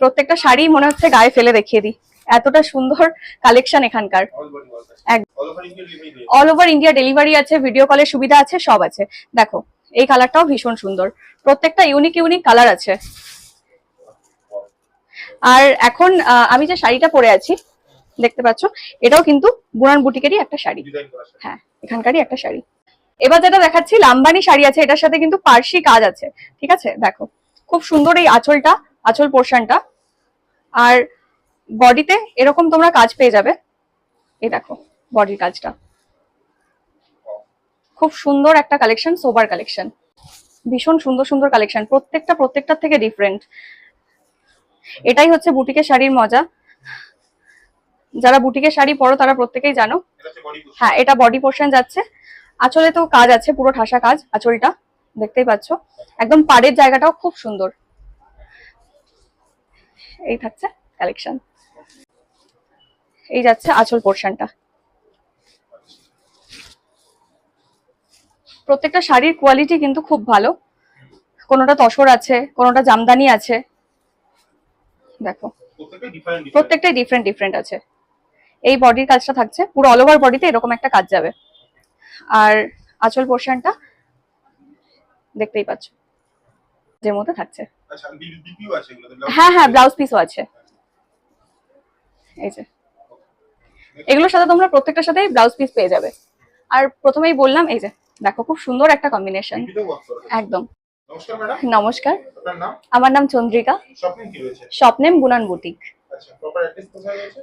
প্রত্যেকটা শাড়ি মনে হচ্ছে গায়ে ফেলে দেখিয়ে দিই। এতটা সুন্দর কালেকশন এখানকার। অল ওভার ইন্ডিয়া ডেলিভারি আছে। ভিডিও কলের সুবিধা আছে সব আছে। দেখো এই কালারটাও ভীষণ সুন্দর। প্রত্যেকটা ইউনিক ইউনিক কালার আছে। আর এখন আমি যে শাড়িটা পরে আছি দেখতে পাচ্ছ এটাও কিন্তু বুনান বুটিকেরই একটা শাড়ি। শাড়ি। হ্যাঁ এখানকারই একটা শাড়ি। এবার যেটা দেখাচ্ছি লাম্বানি শাড়ি আছে এটার সাথে কিন্তু পার্সি কাজ আছে। ঠিক আছে? দেখো খুব সুন্দর এই আঁচলটা আঁচল পোর্শনটা আর বডিতে এরকম তোমরা কাজ পেয়ে যাবে। এই দেখো বডির কাজটা। খুব সুন্দর একটা কালেকশন সোবার কালেকশন ভীষণ সুন্দর সুন্দর কালেকশন প্রত্যেকটা প্রত্যেকটার থেকে ডিফারেন্ট এটাই হচ্ছে বুটিকের শাড়ির মজা। যারা বুটিকের শাড়ি পরো তারা প্রত্যেকেই জানো। হ্যাঁ এটা বডি পোর্শন যাচ্ছে। আঁচলে তো কাজ আছে পুরো ঠাসা কাজ আঁচলটা। দেখতেই পাচ্ছ। একদম পাড়ের জায়গাটাও খুব সুন্দর। এই থাকছে কালেকশন এই যাচ্ছে আঁচল পোর্শনটা প্রত্যেকটা শাড়ির কোয়ালিটি কিন্তু খুব ভালো। কোনোটা তসর আছে, কোনোটা জামদানি আছে। দেখো। প্রত্যেকটাই ডিফারেন্ট ডিফারেন্ট আছে। এই বডির কাজটা থাকছে। পুরো অল ওভার বডিতে এরকম একটা কাজ যাবে। আর আঁচল পোর্শনটা দেখতেই পাচ্ছ। যে মতো থাকছে। আচ্ছা হ্যাঁ হ্যাঁ ব্লাউজ পিসও আছে। এই যে। এগুলোর সাথে তোমরা প্রত্যেকটার সাথে ব্লাউজ পিস পেয়ে যাবে। আর প্রথমেই বললাম এই যে দেখো খুব সুন্দর একটা কম্বিনেশন। একদম। নমস্কার আমার নাম চন্দ্রিকা। স্বপ্নেম বুনান বুটিক আচ্ছা প্রপার অ্যাড্রেস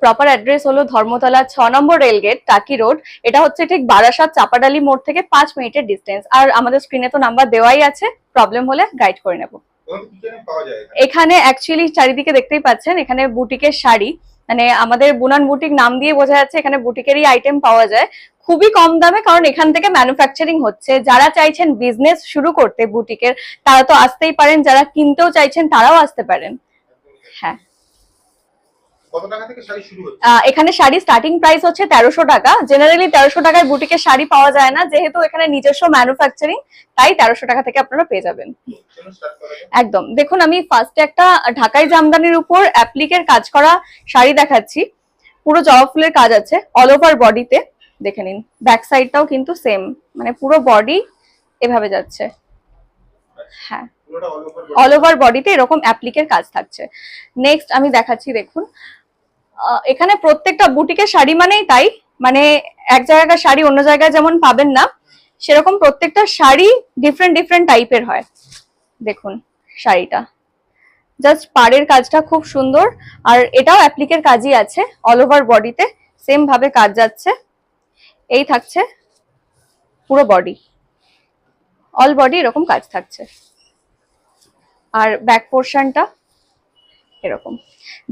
প্রপার অ্যাড্রেস হলো ধর্মতলা ছ নম্বর রেলগেট টাকি রোড। এটা হচ্ছে ঠিক বারাসাত চাপাডালি মোড় থেকে পাঁচ মিনিটের ডিস্টেন্স আর আমাদের স্ক্রিনে তো নাম্বার দেওয়াই আছে প্রবলেম হলে গাইড করে নেব? এখানে অ্যাকচুয়ালি চারিদিকে দেখতেই পাচ্ছেন এখানে বুটিকের শাড়ি। মানে আমাদের বুনান বুটিক নাম দিয়ে বোঝা যাচ্ছে এখানে বুটিকেরই আইটেম পাওয়া যায়। খুবই কম দামে কারণ এখান থেকে ম্যানুফ্যাকচারিং হচ্ছে। যারা চাইছেন বিজনেস শুরু করতে বুটিকের তারা তো আসতেই পারেন। যারা কিনতেও চাইছেন তারাও আসতে পারেন। হ্যাঁ কত টাকা থেকে শাড়ি শুরু হচ্ছে আহ, এখানে শাড়ি স্টার্টিং প্রাইস হচ্ছে তেরোশো টাকা। জেনারেলি তেরোশো টাকায় বুটিকের শাড়ি পাওয়া যায় না। যেহেতু এখানে নিজস্ব ম্যানুফ্যাকচারিং তাই তেরোশো টাকা থেকে আপনারা পেয়ে যাবেন। একদম। দেখুন আমি ফার্স্টে একটা ঢাকাই জামদানির উপর অ্যাপ্লিকের কাজ করা শাড়ি দেখাচ্ছি। পুরো জবা ফুলের কাজ আছে অল ওভার বডিতে দেখে নিন ব্যাক সাইডটাও কিন্তু সেম মানে পুরো বডি এভাবে যাচ্ছে। হ্যাঁ। অল ওভার বডিতে এরকম অ্যাপ্লিকের কাজ থাকছে। নেক্সট আমি দেখাচ্ছি দেখুন। এখানে প্রত্যেকটা বুটিকের শাড়ি মানেই তাই। মানে এক জায়গাকার শাড়ি, অন্য জায়গায় যেমন পাবেন না, সেরকম প্রত্যেকটা শাড়ি ডিফারেন্ট ডিফারেন্ট টাইপের হয়। দেখুন শাড়িটা। জাস্ট পাড়ের কাজটা খুব সুন্দর। আর এটাও অ্যাপ্লিকের কাজই আছে অল ওভার বডিতে সেম ভাবে কাজ যাচ্ছে। এই থাকছে পুরো বডি অল বডি এরকম কাজ থাকছে। আর ব্যাক পোর্শনটা এরকম।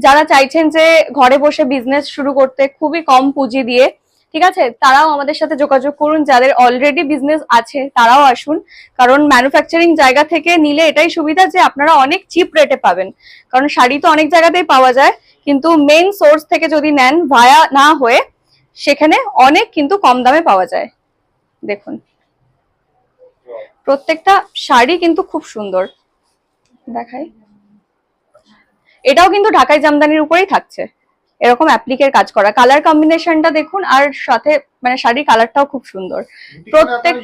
যারা চাইছেন যে ঘরে বসে বিজনেস শুরু করতে খুবই কম পুঁজি দিয়ে, ঠিক আছে? তারাও আমাদের সাথে যোগাযোগ করুন। যাদের অলরেডি বিজনেস আছে, তারাও আসুন। কারণ ম্যানুফ্যাকচারিং জায়গা থেকে নিলে এটাই সুবিধা যে আপনারা অনেক চিপ রেটে পাবেন। কারণ শাড়ি তো অনেক জায়গাতেই পাওয়া যায়, কিন্তু মেইন সোর্স থেকে যদি নেন ভায়া না হয়ে, সেখানে অনেক কিন্তু কম দামে পাওয়া যায়। দেখুন। প্রত্যেকটা শাড়ি কিন্তু খুব সুন্দর। দেখাই। এটাও কিন্তু ঢাকাই জামদানির উপরেই থাকছে। এরকম অ্যাপ্লিকের কাজ করা। কালার কম্বিনেশনটা দেখুন আর সাথে মানে শাড়ির কালারটাও খুব সুন্দর। প্রত্যেক-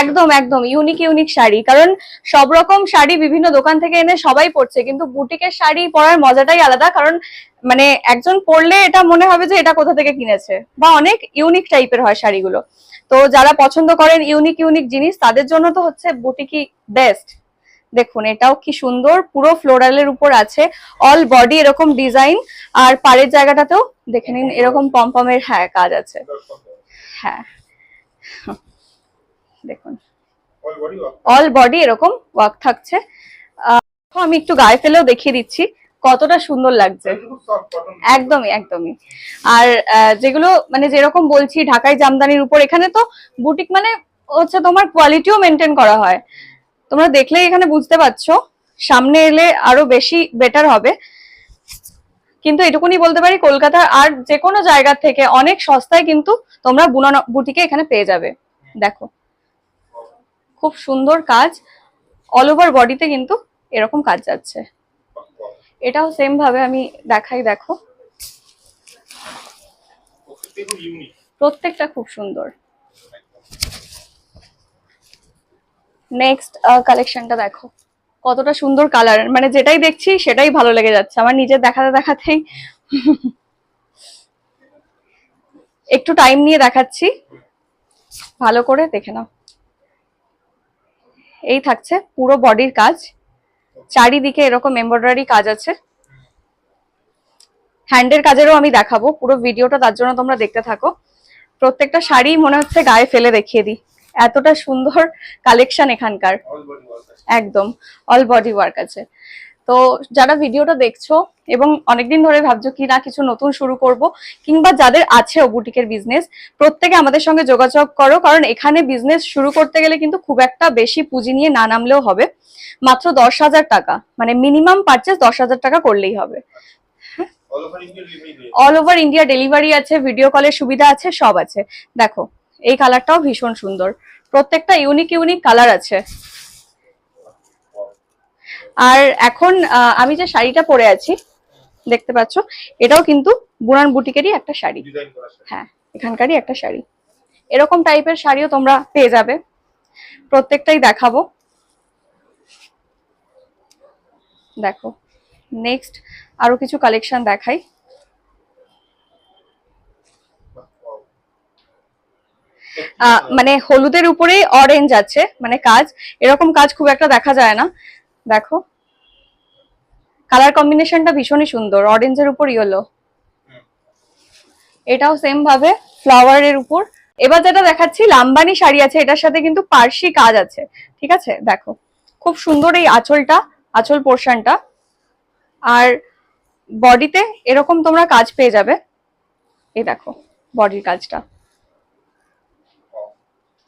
একদম একদম ইউনিক ইউনিক শাড়ি। কারণ সব রকম শাড়ি বিভিন্ন দোকান থেকে এনে সবাই পরছে কিন্তু বুটিকের শাড়ি পরার মজাটাই আলাদা। কারণ মানে একজন পরলে এটা মনে হবে যে এটা কোথা থেকে কিনেছে। বা অনেক ইউনিক টাইপের হয় শাড়িগুলো। তো যারা পছন্দ করেন ইউনিক ইউনিক জিনিস তাদের জন্য তো হচ্ছে বুটিকি বেস্ট দেখুন, এটাও কি সুন্দর, পুরো ফ্লোরালের উপর আছে অল বডি এরকম ডিজাইন আর পাড়ের জায়গাটাতেও দেখে নিন, এরকম পমপমের হ্যাঁ কাজ আছে। হ্যাঁ। দেখুন। অল বডি এরকম ওয়ার্ক থাকছে। আমি একটু গায়ে ফেলেও দেখিয়ে দিচ্ছি, কতটা সুন্দর লাগছে। একদমই একদমই। আর যেগুলো মানে যেরকম বলছি, ঢাকাই জামদানির উপর, এখানে তো বুটিক মানে হচ্ছে তোমার কোয়ালিটিও মেনটেন করা হয়। তোমরা দেখলেই এখানে বুঝতে পারছ সামনে এলে আরও বেশি বেটার হবে। কিন্তু এটুকুনি বলতে পারি কলকাতার আর যে কোনো জায়গা থেকে অনেক সস্তায় কিন্তু তোমরা বুনানো বুটিকে এখানে পেয়ে যাবে। দেখো খুব সুন্দর কাজ। অল ওভার বডিতে কিন্তু এরকম কাজ যাচ্ছে। এটাও সেম ভাবে আমি দেখাই দেখো। প্রত্যেকটা খুব সুন্দর। নেক্সট কালেকশনটা দেখো। কতটা সুন্দর কালার মানে যেটাই দেখছি, সেটাই ভালো লেগে যাচ্ছে। আমার নিজের দেখাতে দেখাতেই একটু টাইম নিয়ে দেখাচ্ছি। ভালো করে দেখে নাও। এই থাকছে পুরো বডির কাজ। চারিদিকে এরকম এমব্রয়ডারি কাজ আছে। হ্যান্ডের কাজেরও আমি দেখাবো। পুরো ভিডিওটা তার জন্য তোমরা দেখতে থাকো। প্রত্যেকটা শাড়ি মনে হচ্ছে গায়ে ফেলে দেখিয়ে দিই। এতটা সুন্দর কালেকশন এখানকার। একদম অল বডি ওয়ার্ক আছে। তো যারা ভিডিওটা দেখছ এবং অনেকদিন ধরে ভাবছ কি না কিছু নতুন শুরু করব কিংবা যাদের আছে বুটিকের বিজনেস প্রত্যেকে আমাদের সঙ্গে যোগাযোগ করো কারণ এখানে বিজনেস শুরু করতে গেলে কিন্তু খুব একটা বেশি পুঁজি নিয়ে না নামলেও হবে। মাত্র দশ হাজার টাকা মানে মিনিমাম পারচেস দশ হাজার টাকা করলেই হবে। অল ওভার ইন্ডিয়া ডেলিভারি আছে। ভিডিও কলের সুবিধা আছে সব আছে। দেখো এই কালারটাও ভীষণ সুন্দর। প্রত্যেকটা ইউনিক ইউনিক কালার আছে। আর এখন আমি যে শাড়িটা পরে আছি দেখতে পাচ্ছ এটাও কিন্তু বুনান বুটিকেরই একটা শাড়ি। হ্যাঁ এখানকারই একটা শাড়ি। এরকম টাইপের শাড়িও তোমরা পেয়ে যাবে। প্রত্যেকটাই দেখাবো। দেখো নেক্সট আরও কিছু কালেকশন দেখাই। মানে হলুদের উপরেই অরেঞ্জ আছে মানে কাজ। এরকম কাজ খুব একটা দেখা যায় না। দেখো। কালার কম্বিনেশনটা ভীষণই সুন্দর। অরেঞ্জের উপর ইয়েলো এটাও সেম ভাবে ফ্লাওয়ারের উপর। এবার যেটা দেখাচ্ছি, লাম্বানি শাড়ি আছে। এটার সাথে কিন্তু পার্সি কাজ আছে। ঠিক আছে? দেখো। খুব সুন্দর এই আঁচলটা, আঁচল পোর্শনটা আর বডিতে এরকম তোমরা কাজ পেয়ে যাবে। এই দেখো বডির কাজটা।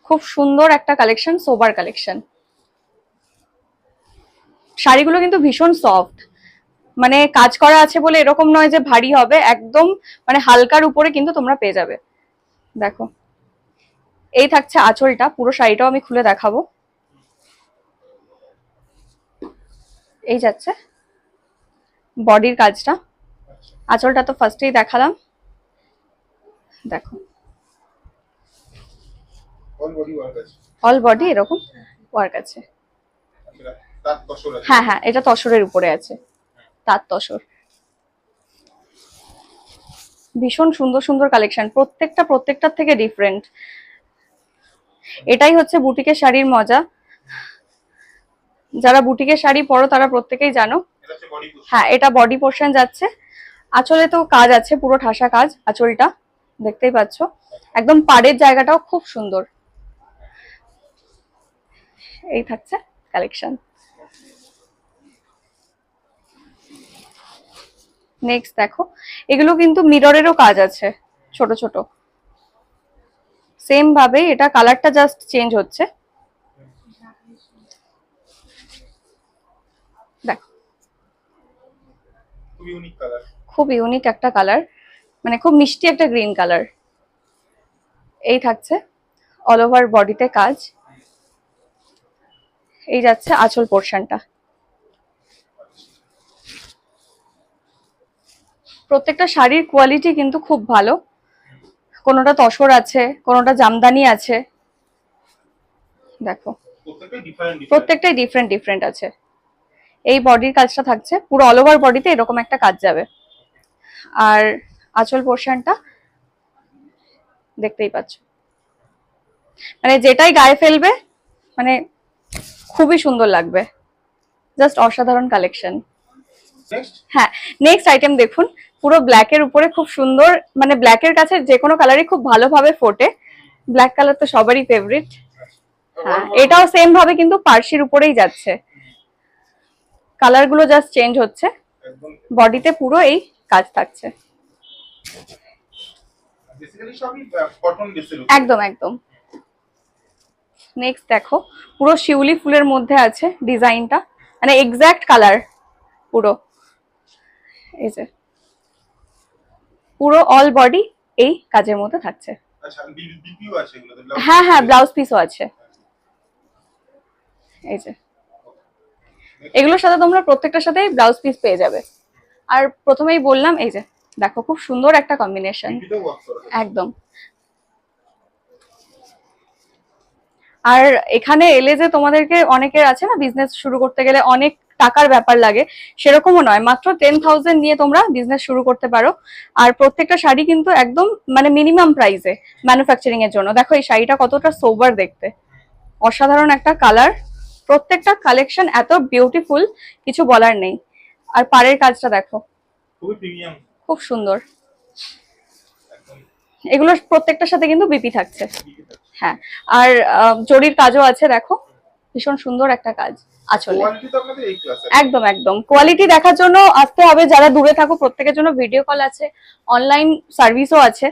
খুব সুন্দর একটা কালেকশন সোবার কালেকশন শাড়িগুলো কিন্তু ভীষণ সফট মানে কাজ করা আছে বলে এরকম নয় যে ভারী হবে, একদম মানে হালকার উপরে কিন্তু তোমরা পেয়ে যাবে। দেখো। এই থাকছে আঁচলটা, পুরো শাড়িটাও আমি খুলে দেখাবো। এই যাচ্ছে বডির কাজটা। আঁচলটা তো ফার্স্টেই দেখালাম। দেখো। অল বডি এরকম ওয়ার্ক আছে। আচ্ছা, আছে। হ্যাঁ হ্যাঁ এটা তসরের উপরে আছে। তার তসর। ভীষণ সুন্দর সুন্দর কালেকশন প্রত্যেকটা প্রত্যেকটার থেকে ডিফারেন্ট এটাই হচ্ছে বুটিকের শাড়ির মজা। যারা বুটিকের শাড়ি পরো তারা প্রত্যেকেই জানো। হ্যাঁ এটা বডি পোর্শন যাচ্ছে। আঁচলে তো কাজ আছে পুরো ঠাসা কাজ আঁচলটা। দেখতেই পাচ্ছ। একদম পাড়ের জায়গাটাও খুব সুন্দর। এই থাকছে কালেকশন নেক্সট দেখো এগুলো কিন্তু মিররেরও কাজ আছে ছোট ছোট। সেম ভাবে এটা কালারটা জাস্ট চেঞ্জ হচ্ছে। দেখো। খুব ইউনিক খুব ইউনিক একটা কালার মানে খুব মিষ্টি একটা গ্রিন কালার এই থাকছে অল ওভার বডিতে কাজ। এই যাচ্ছে আঁচল পোর্শনটা। প্রত্যেকটা শাড়ির কোয়ালিটি কিন্তু খুব ভালো। কোনোটা তসর আছে কোনোটা জামদানি আছে। দেখো। প্রত্যেকটাই ডিফারেন্ট ডিফারেন্ট আছে। এই বডির কাজটা থাকছে। পুরো অল ওভার বডিতে এরকম একটা কাজ যাবে। আর আঁচল পোর্শনটা দেখতেই পাচ্ছ। মানে যেটাই গায়ে ফেলবে মানে খুবই সুন্দর লাগবে। জাস্ট অসাধারণ কালেকশন হ্যাঁ নেক্সট আইটেম দেখুন। পুরো ব্ল্যাক এর উপরে খুব সুন্দর মানে ব্ল্যাক এর কাছে যে কোনো কালারই খুব ভালোভাবে ফোটে। ব্ল্যাক কালার তো সবারই ফেভারিট হ্যাঁ এটাও সেম ভাবে কিন্তু পার্সির উপরেই যাচ্ছে। কালারগুলো জাস্ট চেঞ্জ হচ্ছে। বডিতে পুরো এই কাজ থাকছে। বেসিক্যালি সবই কটন বেসের একদম একদম। নেক্সট দেখো পুরো শিউলি ফুলের মধ্যে আছে ডিজাইনটা। মানে এক্স্যাক্ট কালার পুরো। এই যে পুরো অল বডি এই কাজের মধ্যে থাকছে। আচ্ছা হ্যাঁ হ্যাঁ ব্লাউজ পিসও আছে। এই যে এগুলোর সাথে তোমরা প্রত্যেকটার সাথে ব্লাউজ পিস পেয়ে যাবে। আর প্রথমেই বললাম এই যে দেখো খুব সুন্দর একটা কম্বিনেশন। একদম। আর এখানে এলে যে তোমাদেরকে অনেকের আছে না বিজনেস শুরু করতে গেলে অনেক টাকার ব্যাপার লাগে সেরকমও নয়। মাত্র টেন থাউজেন্ড নিয়ে তোমরা বিজনেস শুরু করতে পারো। আর প্রত্যেকটা শাড়ি কিন্তু একদম মানে মিনিমাম প্রাইসে ম্যানুফ্যাকচারিং এর জন্য। দেখো এই শাড়িটা কতটা সোবার দেখতে। অসাধারণ একটা কালার প্রত্যেকটা কালেকশন এত বিউটিফুল কিছু বলার নেই। আর পাড়ের কাজটা দেখো। খুব সুন্দর। এগুলোর প্রত্যেকটার সাথে কিন্তু বিপি থাকছে। হ্যাঁ আর জরির কাজও আছে দেখো। ভীষণ সুন্দর একটা কাজ আচলে। একদম একদম। কোয়ালিটি দেখার জন্য আসতে হবে যারা দূরে থাকো প্রত্যেকের জন্য ভিডিও কল আছে অনলাইন সার্ভিসও আছে।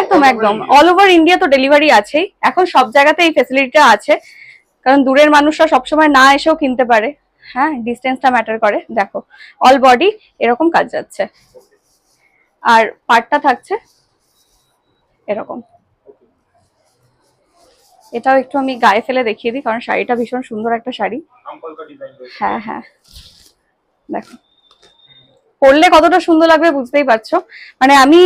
একদম একদম। অল ওভার ইন্ডিয়া তো ডেলিভারি আছেই। এখন সব জায়গাতে এই ফেসিলিটিটা আছে। কারণ দূরের মানুষরা সবসময় না এসেও কিনতে পারে। হ্যাঁ ডিস্টেন্সটা ম্যাটার করে। দেখো অল বডি এরকম কাজ যাচ্ছে। আর পার্টটা থাকছে এরকম। এটাও একটু আমি গায়ে ফেলে দেখিয়ে দিই, কারণ শাড়িটা ভীষণ সুন্দর একটা শাড়ি। হ্যাঁ হ্যাঁ। দেখো। পরলে কতটা সুন্দর লাগবে বুঝতেই পারছ। মানে আমি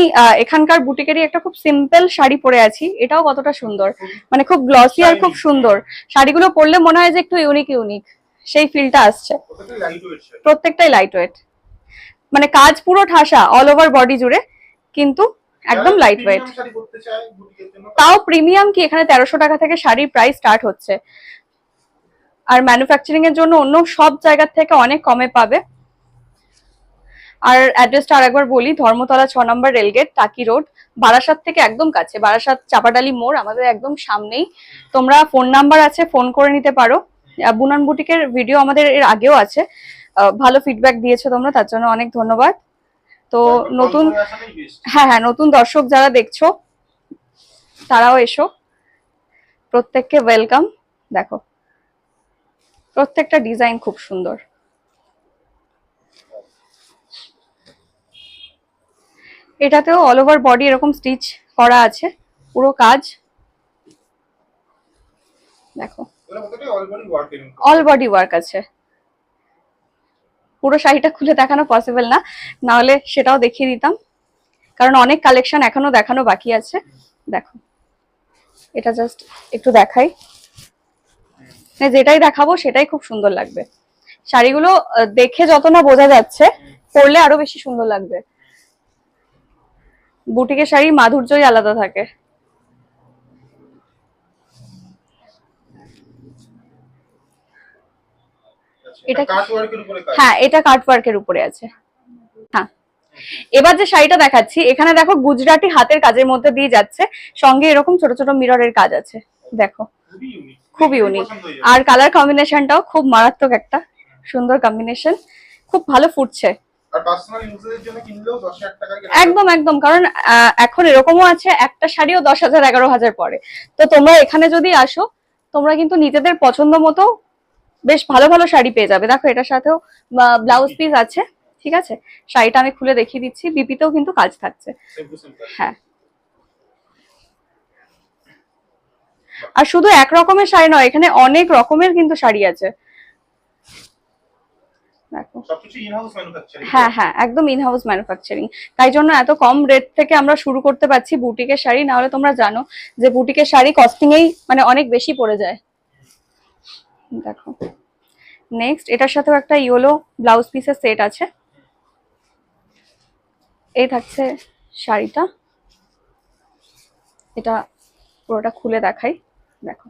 এখানকার বুটিকেরই একটা খুব সিম্পল শাড়ি পরে আছি, এটাও কতটা সুন্দর। মানে খুব গ্লসি আর খুব সুন্দর। শাড়িগুলো পরলে মনে হয় যে একটু ইউনিক ইউনিক সেই ফিলটা আসছে। প্রত্যেকটাই লাইট ওয়েট মানে কাজ পুরো ঠাসা অল ওভার বডি জুড়ে, কিন্তু একদম লাইট ওয়েট তাও প্রিমিয়াম কি? এখানে তেরোশো টাকা থেকে শাড়ির প্রাইস স্টার্ট হচ্ছে। আর ম্যানুফ্যাকচারিং এর জন্য অন্য সব জায়গার থেকে অনেক কমে পাবে। আর অ্যাড্রেসটা আরেকবার বলি ধর্মতলা ছ নম্বর rail gate Taki road Barasat থেকে একদম কাছে। বারাসাত চাপাডালি মোড় আমাদের একদম সামনেই। তোমরা ফোন নাম্বার আছে ফোন করে নিতে পারো। বুনান বুটিকের ভিডিও আমাদের এর আগেও আছে। ভালো ফিডব্যাক দিয়েছ তোমরা তার জন্য অনেক ধন্যবাদ। তো নতুন। হ্যাঁ হ্যাঁ নতুন দর্শক যারা দেখছ তারাও এসো। প্রত্যেককে ওয়েলকাম দেখো প্রত্যেকটা ডিজাইন খুব সুন্দর। এটাতেও অল ওভার বডি এরকম স্টিচ করা আছে পুরো কাজ। দেখো। অল বডি ওয়ার্ক আছে। পুরো শাড়িটা খুলে দেখানো পসিবল না। নাহলে সেটাও দেখিয়ে দিতাম। কারণ অনেক কালেকশন এখনও দেখানো বাকি আছে। দেখো। এটা জাস্ট একটু দেখাই। মানে যেটাই দেখাবো সেটাই খুব সুন্দর লাগবে। শাড়িগুলো দেখে যত না বোঝা যাচ্ছে, পরলে আরও বেশি সুন্দর লাগবে। বুটিকের শাড়ি মাধুর্যই আলাদা থাকে। এটা হ্যাঁ এটা কাট ওয়ার্কের উপরে আছে। হ্যাঁ। এবার যে শাড়িটা দেখাচ্ছি এখানে দেখো গুজরাটি হাতের কাজের মধ্যে দিয়ে যাচ্ছে। সঙ্গে এরকম ছোট ছোট মিররের কাজ আছে। দেখো খুবই ইউনিক খুব ইউনিক আর কালার কম্বিনেশনটাও খুব মারাত্মক একটা সুন্দর কম্বিনেশন খুব ভালো ফুটছে। আর পার্সোনাল ইউজের জন্য কিনলেও 10000 টাকা একদম একদম। কারণ এখন এরকমও আছে একটা শাড়িও দশ হাজার এগারো হাজার পরে। তো তোমরা এখানে যদি আসো তোমরা কিন্তু নিজেদের পছন্দ মতো বেশ ভালো ভালো শাড়ি পেয়ে যাবে। দেখো এটার সাথেও ব্লাউজ পিস আছে ঠিক আছে? শাড়িটা আমি খুলে দেখিয়ে দিচ্ছি বিপিতেও কিন্তু কাজ থাকছে। হ্যাঁ। আর শুধু এক রকমের শাড়ি নয় এখানে অনেক রকমের কিন্তু শাড়ি আছে। হ্যাঁ হ্যাঁ একদম ইন হাউস ম্যানুফ্যাকচারিং তাই জন্য এত কম রেট থেকে আমরা শুরু করতে পারছি বুটিকের শাড়ি। না হলে তোমরা জানো যে বুটিকের শাড়ি কস্টিং এই মানে অনেক বেশি পড়ে যায়। দেখো। নেক্সট এটার সাথেও একটা ইয়েলো ব্লাউজ পিসের সেট আছে। এই থাকছে শাড়িটা। এটা পুরোটা খুলে দেখাই। দেখো।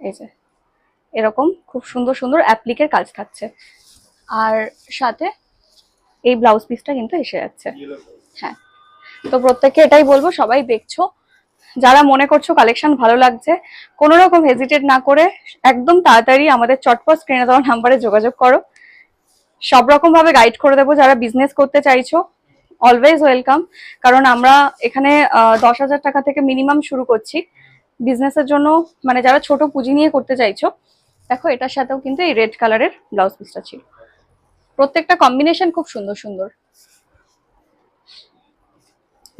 এই যে এরকম খুব সুন্দর সুন্দর অ্যাপ্লিকের কাজ থাকছে। আর সাথে এই ব্লাউজ পিসটা কিন্তু এসে যাচ্ছে। হ্যাঁ। তো প্রত্যেককে এটাই বলব সবাই দেখছ। যারা মনে করছ কালেকশন ভালো লাগছে কোনো রকম হেজিটেট না করে একদম তাড়াতাড়ি আমাদের চটপট স্ক্রিনে দেওয়া নাম্বারে যোগাযোগ করো। সব রকম ভাবে গাইড করে দেবো, যারা বিজনেস করতে চাইছো অলওয়েজ ওয়েলকাম কারণ আমরা এখানে দশ হাজার টাকা থেকে মিনিমাম শুরু করছি। বিজনেসের জন্য মানে যারা ছোট পুঁজি নিয়ে করতে চাইছো, দেখো এটার সাথেও কিন্তু এই রেড কালারের ব্লাউজ পিসটা ছিল। প্রত্যেকটা কম্বিনেশন খুব সুন্দর সুন্দর।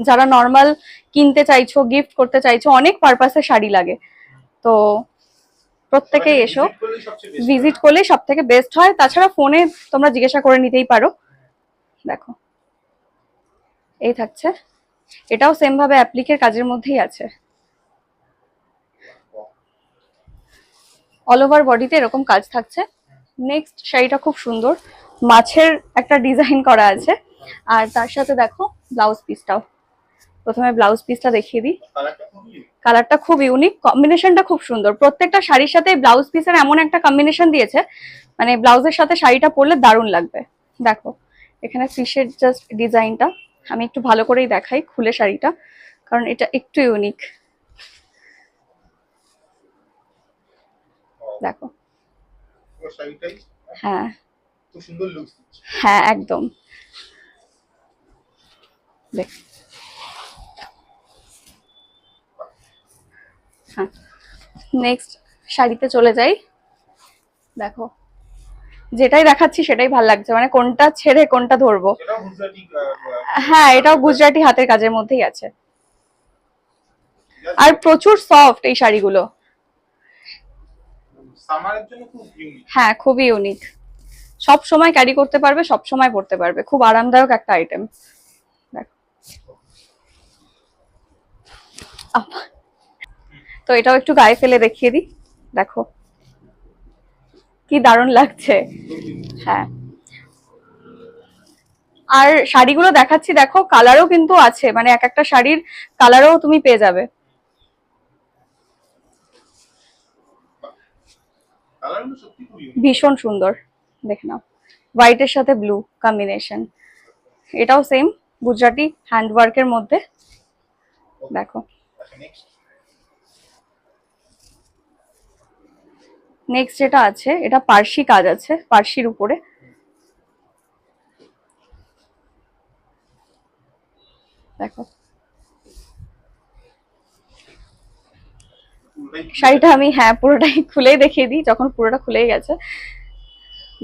যারা নর্মাল কিনতে চাইছো গিফট করতে চাইছো অনেক পারপাসে শাড়ি লাগে। তো প্রত্যেকেই এসো। ভিজিট করলে সব থেকে বেস্ট হয়। তাছাড়া ফোনে তোমরা জিজ্ঞাসা করে নিতেই পারো। দেখো। এই থাকছে। এটাও সেম ভাবে অ্যাপ্লিকের কাজের মধ্যেই আছে। অল ওভার বডিতে এরকম কাজ থাকছে। নেক্সট শাড়িটা খুব সুন্দর। মাছের একটা ডিজাইন করা আছে। আর তার সাথে দেখো ব্লাউজ পিসটাও প্রথমে ব্লাউজ পিসটা দেখিয়ে দিই। কালারটা খুব ইউনিক কম্বিনেশনটা খুব সুন্দর। প্রত্যেকটা শাড়ির সাথে ব্লাউজ পিসের এমন একটা কম্বিনেশন দিয়েছে মানে ব্লাউজের সাথে শাড়িটা পরলে দারুণ লাগবে। দেখো এখানে ফিশের জাস্ট ডিজাইনটা আমি একটু ভালো করেই দেখাই খুলে শাড়িটা কারণ এটা একটু ইউনিক দেখো। হ্যাঁ। হ্যাঁ একদম। দেখ। হ্যাঁ। নেক্সট শাড়িতে চলে যাই। দেখো যেটাই দেখাচ্ছি সেটাই ভালো লাগছে। মানে কোনটা ছেড়ে কোনটা ধরবো। হ্যাঁ এটাও গুজরাটি হাতের কাজের মধ্যেই আছে। আর প্রচুর সফট এই শাড়িগুলো। হ্যাঁ খুবই ইউনিক সব সময় ক্যারি করতে পারবে সব সময় পরতে পারবে। খুব আরামদায়ক একটা আইটেম দেখো! তো এটাও একটু গায়ে ফেলে দেখিয়ে দিই। দেখো। কি দারুণ লাগছে। হ্যাঁ। আর শাড়িগুলো দেখাচ্ছি দেখো কালারও কিন্তু আছে। মানে এক একটা শাড়ির কালারও তুমি পেয়ে যাবে। ভীষণ সুন্দর। দেখে নাও। হোয়াইটের সাথে ব্লু কম্বিনেশন এটাও সেম গুজরাটি হ্যান্ডওয়ার্কের মধ্যে। দেখো। নেক্সট যেটা আছে এটা পার্সি কাজ আছে পার্সির উপরে। দেখো। শাড়িটা আমি হ্যাঁ পুরোটাই খুলেই দেখিয়ে দিই যখন পুরোটা খুলেই গেছে।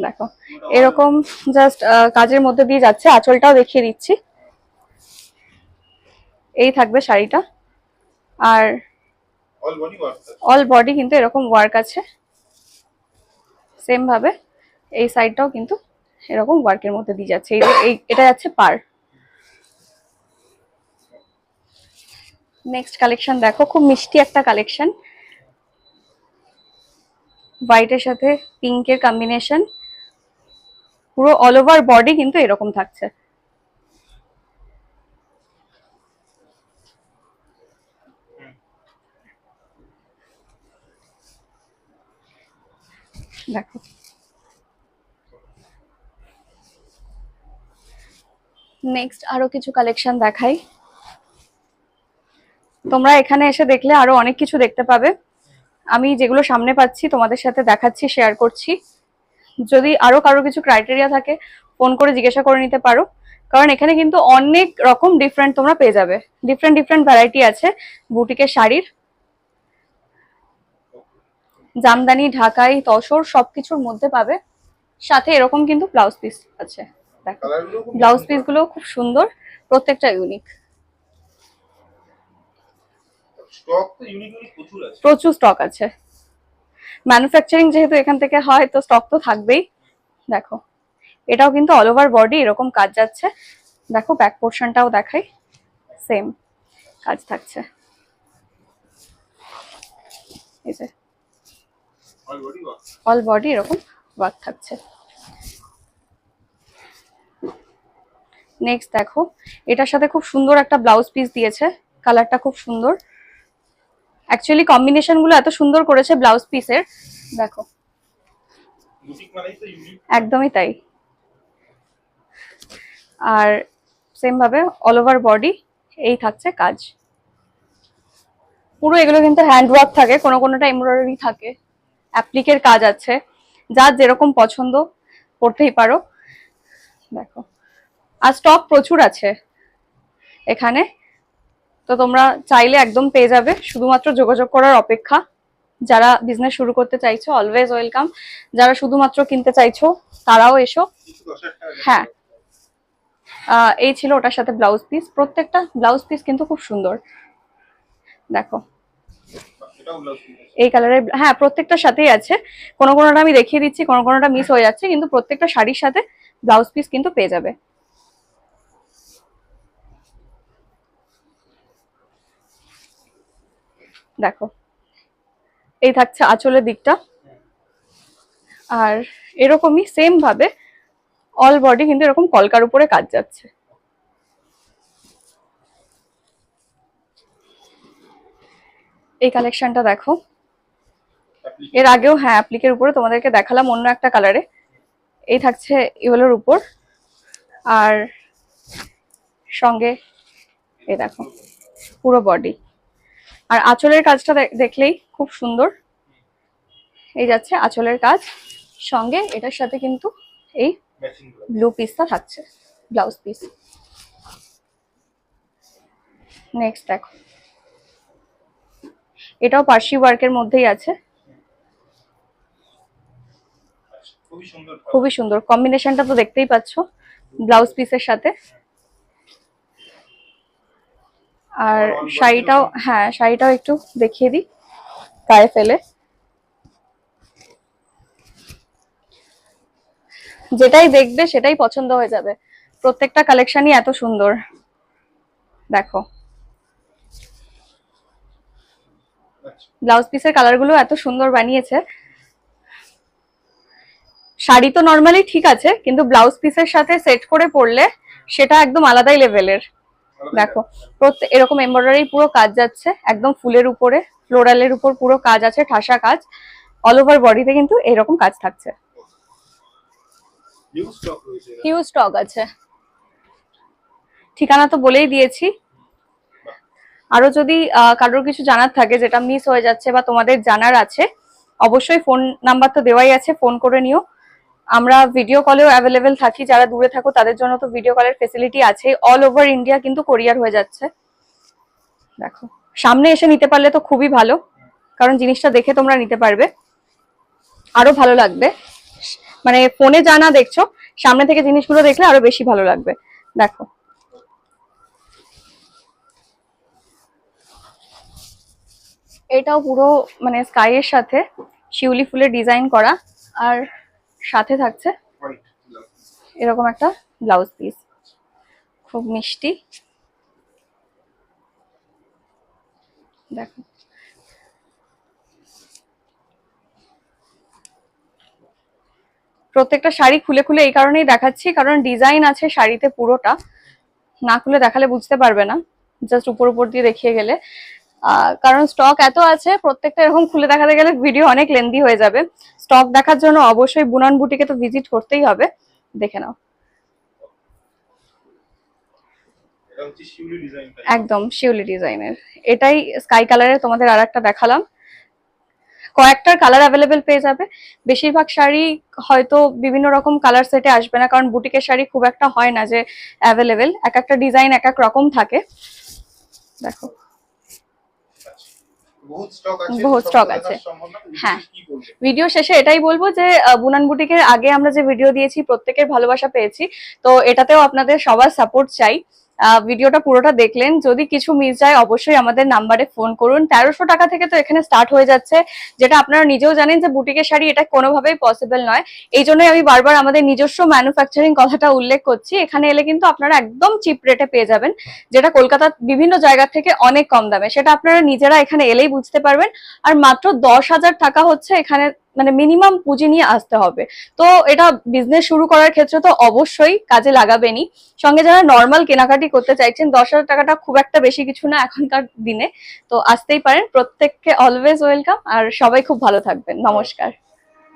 দেখো এরকম জাস্ট কাজের মধ্যে দিয়ে যাচ্ছে আঁচলটাও দেখিয়ে দিচ্ছি। এই থাকবে শাড়িটা। আর অল বডি কিন্তু এরকম ওয়ার্ক আছে। সেম ভাবে এই সাইডটাও কিন্তু এরকম ওয়ার্কের মধ্যে দিয়ে যাচ্ছে। এই যে- এটা যাচ্ছে পার নেক্সট কালেকশন দেখো, খুব মিষ্টি একটা কালেকশন হোয়াইটের সাথে পিঙ্কের কম্বিনেশন পুরো অল ওভার বডি কিন্তু এরকম থাকছে। দেখো। নেক্সট আরও কিছু কালেকশন দেখাই। তোমরা এখানে এসে দেখলে আরও অনেক কিছু দেখতে পাবে। আমি যেগুলো সামনে পাচ্ছি, তোমাদের সাথে দেখাচ্ছি শেয়ার করছি। যদি আরও কারও কিছু ক্রাইটেরিয়া থাকে ফোন করে জিজ্ঞাসা করে নিতে পারো। কারণ এখানে কিন্তু অনেক রকম ডিফারেন্ট তোমরা পেয়ে যাবে। ডিফারেন্ট ডিফারেন্ট ভ্যারাইটি আছে। বুটিকের শাড়ির জামদানি ঢাকাই তসর সবকিছুর মধ্যে পাবে। সাথে এরকম কিন্তু ব্লাউজ পিস আছে। দেখো ব্লাউজ পিসগুলো খুব সুন্দর প্রত্যেকটা ইউনিক প্রচুর স্টক আছে। ম্যানুফ্যাকচারিং যেহেতু এখান থেকে হয় তো স্টক তো থাকবেই। দেখো এটাও কিন্তু অল ওভার বডি এরকম কাজ যাচ্ছে। দেখো ব্যাক পোর্শনটাও দেখাই। সেম কাজ থাকছে। এই যে অল বডি এরকম ওয়ার্ক থাকছে। নেক্সট দেখো, এটার সাথে খুব সুন্দর একটা ব্লাউজ পিস দিয়েছে কালারটা খুব সুন্দর। অ্যাকচুয়ালি কম্বিনেশনগুলো এত সুন্দর করেছে ব্লাউজ পিসের দেখো। একদমই তাই। আর সেম ভাবে অল ওভার বডি এই থাকছে কাজ। পুরো এগুলো কিন্তু হ্যান্ড ওয়ার্ক থাকে, কোনো কোনোটা এমব্রয়ডারি থাকে। অ্যাপ্লিকের কাজ আছে। যার যেরকম পছন্দ করতেই পারো। দেখো। আর স্টক প্রচুর আছে এখানে। তো তোমরা চাইলে একদম পেয়ে যাবে। শুধুমাত্র যোগাযোগ করার অপেক্ষা। যারা বিজনেস শুরু করতে চাইছো অলওয়েজ ওয়েলকাম যারা শুধুমাত্র কিনতে চাইছো, তারাও এসো। হ্যাঁ। এই ছিল ওটার সাথে ব্লাউজ পিস প্রত্যেকটা ব্লাউজ পিস কিন্তু খুব সুন্দর। দেখো। এই কালারের হ্যাঁ প্রত্যেকটার সাথেই আছে। কোনো কোনোটা আমি দেখিয়ে দিচ্ছি, কোনো কোনোটা মিস হয়ে যাচ্ছে, কিন্তু প্রত্যেকটা শাড়ির সাথে ব্লাউজ পিস কিন্তু পেয়ে যাবে। দেখো, এই থাকছে আঁচলের দিকটা। আর এরকমই সেম ভাবে অল বডি কিন্তু এরকম কলকার উপরে কাজ যাচ্ছে। এই কালেকশনটা দেখো। এর আগেও হ্যাঁ অ্যাপ্লিকের উপরে তোমাদেরকে দেখালাম অন্য একটা কালারে এই থাকছে ইয়েলোর উপর। আর সঙ্গে এই দেখো পুরো বডি আর আঁচলের কাজটা দেখলেই খুব সুন্দর। এই যাচ্ছে আঁচলের কাজ। সঙ্গে এটার সাথে কিন্তু এই ব্লু পিসটা থাকছে ব্লাউজ পিস নেক্সট দেখো। এটাও পার্সি ওয়ার্কের মধ্যেই আছে। খুবই সুন্দর কম্বিনেশনটা তো দেখতেই পাচ্ছ ব্লাউজ পিসের সাথে। আর আর শাড়িটাও হ্যাঁ শাড়িটাও একটু দেখিয়ে দিই গায়ে ফেলে। যেটাই দেখবে সেটাই পছন্দ হয়ে যাবে। প্রত্যেকটা কালেকশনই এত সুন্দর। দেখো। ব্লাউজ পিসের কালারগুলো এত সুন্দর বানিয়েছে। শাড়ি তো নর্মালি ঠিক আছে কিন্তু ব্লাউজ পিসের সাথে সেট করে পরলে সেটা একদম আলাদাই লেভেলের দেখো প্রত্যেক এরকম এমব্রয়ডারি পুরো কাজ যাচ্ছে একদম ফুলের উপরে ফ্লোরালের উপর পুরো কাজ আছে ঠাসা কাজ। অল ওভার বডিতে কিন্তু এরকম কাজ থাকছে। হিউজ স্টক আছে। ঠিকানা তো বলেই দিয়েছি। আরও যদি কারোর কিছু জানার থাকে যেটা মিস হয়ে যাচ্ছে বা তোমাদের জানার আছে, অবশ্যই ফোন নাম্বার তো দেওয়াই আছে ফোন করে নিও। আমরা ভিডিও কলেও অ্যাভেলেবেল থাকি, যারা দূরে থাকো তাদের জন্য তো ভিডিও কলের ফেসিলিটি আছে অল ওভার ইন্ডিয়া কিন্তু কোরিয়ার হয়ে যাচ্ছে। দেখো, সামনে এসে নিতে পারলে তো খুবই ভালো, কারণ জিনিসটা দেখে তোমরা নিতে পারবে। আরও ভালো লাগবে। মানে ফোনে যা না দেখছ, সামনে থেকে জিনিসগুলো দেখলে আরও বেশি ভালো লাগবে। দেখো এটাও পুরো মানে স্কাইয়ের সাথে শিউলি ফুলের ডিজাইন করা আর সাথে থাকছে এরকম একটা ব্লাউজ পিস খুব মিষ্টি। দেখো। প্রত্যেকটা শাড়ি খুলে খুলে এই কারণেই দেখাচ্ছি, কারণ ডিজাইন আছে শাড়িতে পুরোটা। না খুলে দেখালে বুঝতে পারবে না। জাস্ট উপর উপর দিয়ে দেখিয়ে গেলে। কারণ স্টক এত আছে প্রত্যেকটা এরকম খুলে দেখাতে গেলে ভিডিও অনেক লেন্দি হয়ে যাবে। স্টক দেখার জন্য অবশ্যই বুনান বুটিকে তো ভিজিট করতেই হবে। দেখে নাও। একদম শিউলি ডিজাইনের এটাই স্কাই কালারের তোমাদের আর একটা দেখালাম। কয়েকটার কালার অ্যাভেলেবেল পেয়ে যাবে। বেশিরভাগ শাড়ি হয়তো বিভিন্ন রকম কালার সেটে আসবে না কারণ বুটিকের শাড়ি খুব একটা হয় না যে অ্যাভেলেবেল এক একটা ডিজাইন এক এক রকম থাকে। দেখো। বহুত স্টক আছে হ্যাঁ। ভিডিও শেষে এটাই বলব যে বুনান বুটিকের আগে আমরা যে ভিডিও দিয়েছি প্রত্যেকের ভালোবাসা পেয়েছি। তো এটাতেও আপনাদের সবার সাপোর্ট চাই। ভিডিওটা পুরোটা দেখলেন। যদি কিছু মিস যায়, অবশ্যই আমাদের নাম্বারে ফোন করুন। তেরোশো টাকা থেকে তো এখানে স্টার্ট হয়ে যাচ্ছে। যেটা আপনারা নিজেও জানেন যে বুটিকের শাড়ি এটা কোনোভাবেই পসিবল নয়। এই জন্যই আমি বারবার আমাদের নিজস্ব ম্যানুফ্যাকচারিং কথাটা উল্লেখ করছি। এখানে এলে কিন্তু আপনারা একদম চিপ রেটে পেয়ে যাবেন, যেটা কলকাতার বিভিন্ন জায়গা থেকে অনেক কম দামে। সেটা আপনারা নিজেরা এখানে এলেই বুঝতে পারবেন। আর মাত্র দশ হাজার টাকা হচ্ছে এখানে মানে মিনিমাম পুঁজি নিয়ে আসতে হবে। তো এটা বিজনেস শুরু করার ক্ষেত্রে তো অবশ্যই কাজে লাগাবেনই। সঙ্গে যারা নর্মাল কেনাকাটি করতে চাইছেন, দশ হাজার টাকাটা খুব একটা বেশি কিছু না এখনকার দিনে। তো আসতেই পারেন। প্রত্যেককে অলওয়েজ ওয়েলকাম আর সবাই খুব ভালো থাকবেন। নমস্কার।